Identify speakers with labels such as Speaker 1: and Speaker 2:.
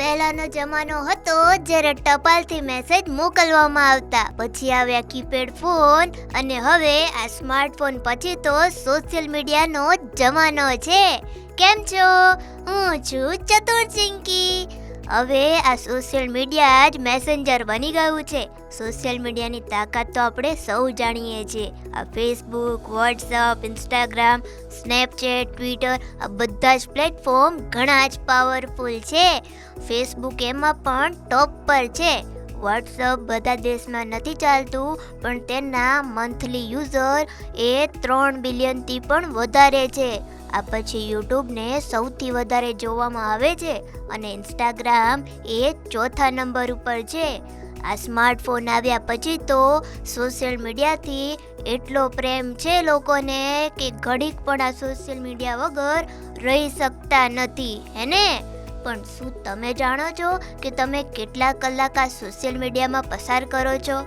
Speaker 1: પહેલાનો જમાનો હતો જ્યારે ટપાલથી મેસેજ મોકલવામાં આવતા. પછી આવ્યા કીપેડ ફોન અને હવે આ સ્માર્ટફોન પછી તો સોશિયલ મીડિયાનો જમાનો છે. કેમ છો? હું છું ચતુર ચિંકી હવે આ સોશિયલ મીડિયા જ મેસેન્જર બની ગયું છે. સોશિયલ મીડિયાની તાકાત તો આપણે સૌ જાણીએ છીએ. આ Facebook WhatsApp Instagram Snapchat Twitter આ બધા જ પ્લેટફોર્મ ઘણા જ પાવરફુલ છે. ફેસબુક એમાં પણ ટોપ પર છે. વોટ્સઅપ બધા દેશમાં નથી ચાલતું, પણ તેના મંથલી યુઝર એ ત્રણ બિલિયનથી પણ વધારે છે. આ પછી યુટ્યુબને સૌથી વધારે જોવામાં આવે છે અને ઇન્સ્ટાગ્રામ એ ચોથા નંબર ઉપર છે. આ સ્માર્ટફોન આવ્યા પછી તો સોશિયલ મીડિયાથી એટલો પ્રેમ છે લોકોને કે ઘડીક પણ આ સોશિયલ મીડિયા વગર રહી શકતા નથી, હે ને? પણ શું તમે જાણો છો કે તમે કેટલા કલાક આ સોશિયલ મીડિયામાં પસાર કરો છો?